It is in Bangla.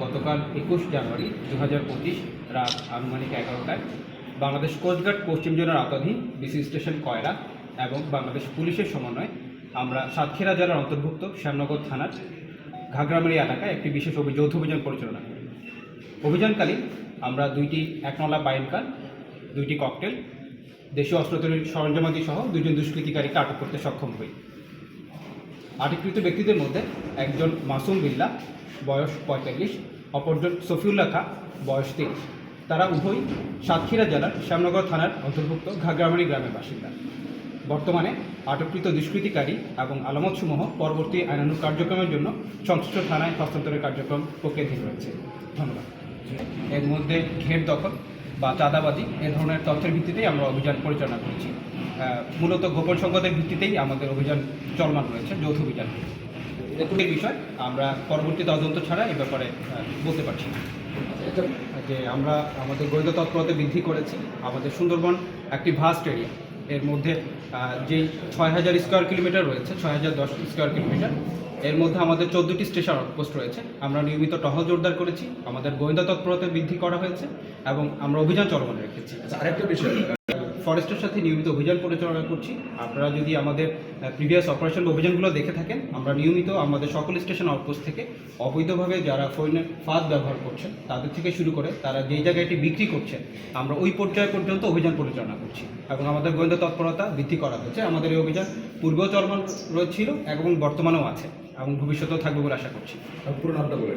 গতকাল একুশ জানুয়ারি দু হাজার পঁচিশ রাত আনুমানিক এগারোটায় বাংলাদেশ কোস্টগার্ড পশ্চিম জোনের আওতাধীন বিসি স্টেশন কয়রা এবং বাংলাদেশ পুলিশের সমন্বয়ে আমরা সাতক্ষীরা জেলার অন্তর্ভুক্ত শ্যামনগর থানার ঘাগরামারি এলাকায় একটি বিশেষ যৌথ অভিযান পরিচালনা করি। অভিযানকালীন আমরা দুইটি একনলা বাইন কার, দুইটি ককটেল, দেশীয় অস্ত্র তৈরির সরঞ্জামাদি সহ দুইজন দুষ্কৃতিকারীকে আটক করতে সক্ষম হই। আটককৃত ব্যক্তিদের মধ্যে একজন মাসুম বিল্লা, বয়স পঁয়তাল্লিশ, অপরজন সফিউল্লাহ খা, বয়স তিরিশ। তারা উভয় সাতক্ষীরা জেলার শ্যামনগর থানার অন্তর্ভুক্ত ঘাগরামারি গ্রামের বাসিন্দা। বর্তমানে আটককৃত দুষ্কৃতিকারী এবং আলামতসমূহ পরবর্তী আইনানুগ কার্যক্রমের জন্য সংশ্লিষ্ট থানায় হস্তান্তরের কার্যক্রম প্রক্রিয়াধীন রয়েছে। ধন্যবাদ। এর মধ্যে ঘের দখল। বা চাঁদাবাজি এ ধরনের তথ্যের ভিত্তিতেই আমরা অভিযান পরিচালনা করছি। মূলত গোপন সংবাদের ভিত্তিতেই আমাদের অভিযান চলমান রয়েছে, যৌথ অভিযান। একুটের বিষয়, আমরা পরবর্তী তদন্ত ছাড়া এ ব্যাপারে বলতে পারছি না। যে আমরা আমাদের গোয়েন্দা তৎপরতা বৃদ্ধি করেছি, আমাদের সুন্দরবন একটি ভাস্ট এরিয়া এর মধ্যে যেই ছয় হাজার স্কোয়ার কিলোমিটার রয়েছে, ছয় হাজার দশ স্কোয়ার কিলোমিটার এর মধ্যে আমাদের চোদ্দোটি স্টেশন আউটপোস্ট রয়েছে। আমরা নিয়মিত টহল জোরদার করেছি আমাদের গোয়েন্দা তৎপরতা বৃদ্ধি করা হয়েছে এবং আমরা অভিযান চলমান রেখেছি। আচ্ছা, আরেকটা বিষয়। ফরেস্টের সাথে নিয়মিত অভিযান পরিচালনা করছি। আপনারা যদি আমাদের প্রিভিয়াস অপারেশন অভিযানগুলো দেখে থাকেন, আমরা নিয়মিত আমাদের সকল স্টেশন আউটপোস্ট থেকে অবৈধভাবে যারা ফোনের ফাঁদ ব্যবহার করছেন, তাদের থেকে শুরু করে তারা যেই জায়গায় এটি বিক্রি করছেন, আমরা ওই পর্যায় পর্যন্ত অভিযান পরিচালনা করছি। এবং আমাদের গোয়েন্দা তৎপরতা বৃদ্ধি করা হয়েছে। আমাদের এই অভিযান পূর্বেও চলমান রয়েছিল এবং বর্তমানেও আছে এবং ভবিষ্যতেও থাকবে বলে আশা করছি। পুরো নামটা বলে